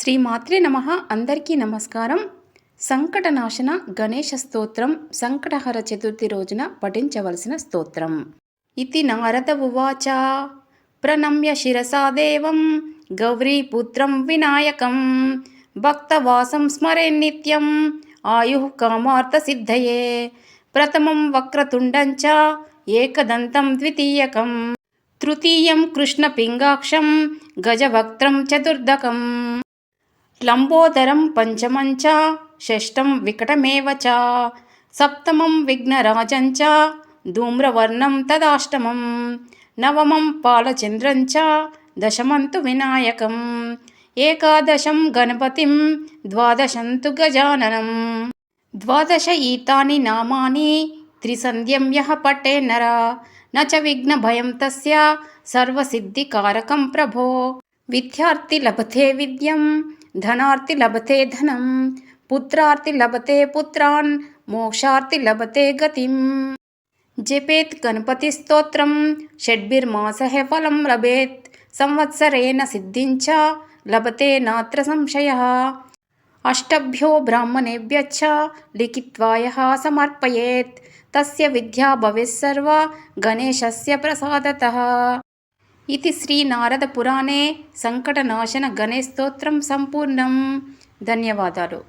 శ్రీ మాత్రే నమ. అందరికీ నమస్కారం. సంకటనాశన గణేష స్తోత్రం సంకటహర చతుర్థి రోజున పఠించవలసిన స్తోత్రం. ఇది నారద ఉవాచ. ప్రణమ్య శిరసా దేవం గౌరీపుత్రం వినాయకం భక్తవాసం స్మరే నిత్యం ఆయు కామార్థ సిద్ధయే. ప్రథమం వక్రతుండంచ ఏకదంతం ద్వితీయకం. తృతీయం కృష్ణపింగాక్షం గజవక్త్రం చతుర్దకం. లంబోదరం పంచమంచ షష్టం వికటమేవ చ సప్తమం విఘ్నరాజంచ ధూమ్రవర్ణం తదాష్టమం నవమం పాలచంద్రంచ దశమంతు వినాయకం ఏకాదశం గణపతిం ద్వాదశంతు గజాననం. ద్వాదశ ఈతాని నామాని త్రిసంధ్యం యః పటే నర న చ విఘ్నభయం తస్య సర్వసిద్ధికారకం ప్రభో. విద్యార్థి లభతే విద్యం ధనార్తి లభతే ధనం పుత్రార్తి లభతే పుత్రాన్ మోక్షార్తి లభతే గతిం జపేత్ గణపతి స్తోత్రం షడ్భిర్మాసః ఫలం లభేత్ సంవత్సరేణ సిద్ధించ లభతే నాత్ర సంశయ అష్టభ్యో బ్రాహ్మణేభ్యశ్చ లిఖిత్వాయ సమర్పయేత్ తస్య విద్యా భవిస్సర్వ గణేశస్య ప్రసాదత ఇది శ్రీ నారద పురాణే సంకటనాశన గణేశ స్తోత్రం సంపూర్ణం ధన్యవాదాలు